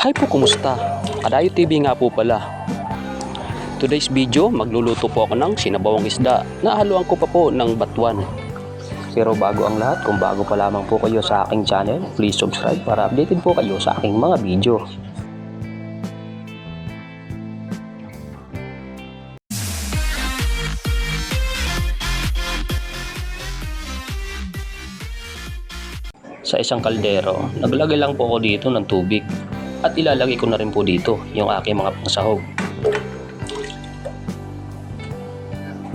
Hi po, kumusta? Kadayo TV nga po pala. Today's video, magluluto po ako ng sinabawang isda. Nahaluan ko pa po ng batuan. Pero bago ang lahat, kung bago pa lamang po kayo sa aking channel, please subscribe para updated po kayo sa aking mga video. Sa isang kaldero, naglagay lang po ako dito ng tubig at ilalagay ko na rin po dito yung aking mga pangsahog.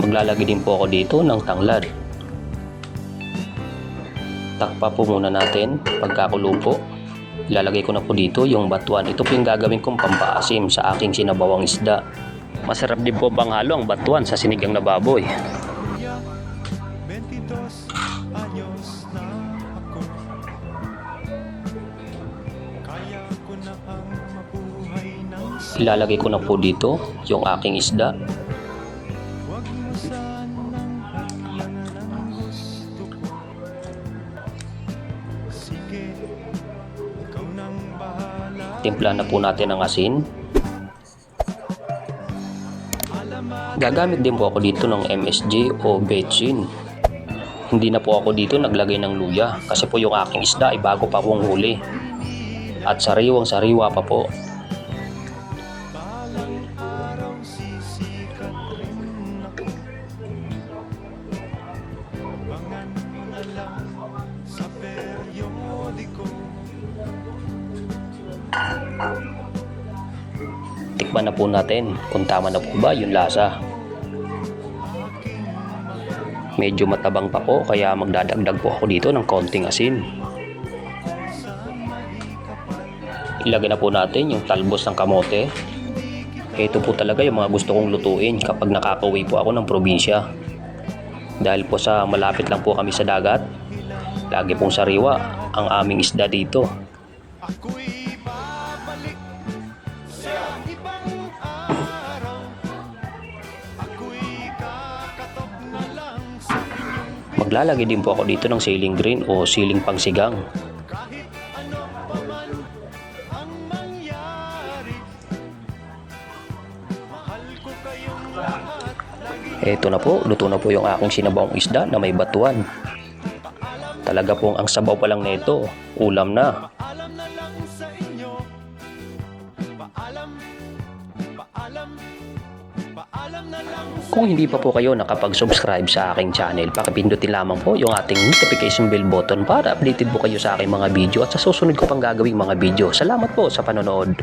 Maglalagay din po ako dito ng tanglad. Takpa po muna natin pagkakulo po. Ilalagay ko na po dito yung batuan. Ito po yung gagawin kong pampaasim sa aking sinabawang isda. Masarap din po panghalo ang batuan sa sinigang na baboy. Ilalagay ko na po dito yung aking isda. Timpla na po natin ang asin. Gagamit din po ako dito ng MSG o Betchin. Hindi na po ako dito naglagay ng luya kasi po yung aking isda ay bago pa pong huli. At sariwang sariwa pa po. Tikman na po natin kung tama na po ba yung lasa. Medyo matabang pa po kaya magdadagdag po ako dito ng konting asin. Ilagay na po natin yung talbos ng kamote. Ito po talaga yung mga gusto kong lutuin kapag nakakauwi po ako ng probinsya. Dahil po sa malapit lang po kami sa dagat, lagi pong sariwa ang aming isda dito. Maglalagay din po ako dito ng ceiling green o ceiling pangsigang. Eto na po, luto na po yung aking sinabawang isda na may batuan. Talaga pong ang sabaw pa lang nito, ulam na. Kung hindi pa po kayo nakapag-subscribe sa aking channel, pakipindutin lamang po yung ating notification bell button para updated po kayo sa aking mga video at sa susunod ko pang gagawing mga video. Salamat po sa panonood.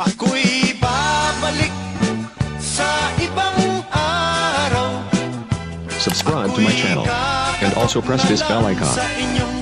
Ako'y babalik sa ibang araw Subscribe to my channel and also press this bell icon.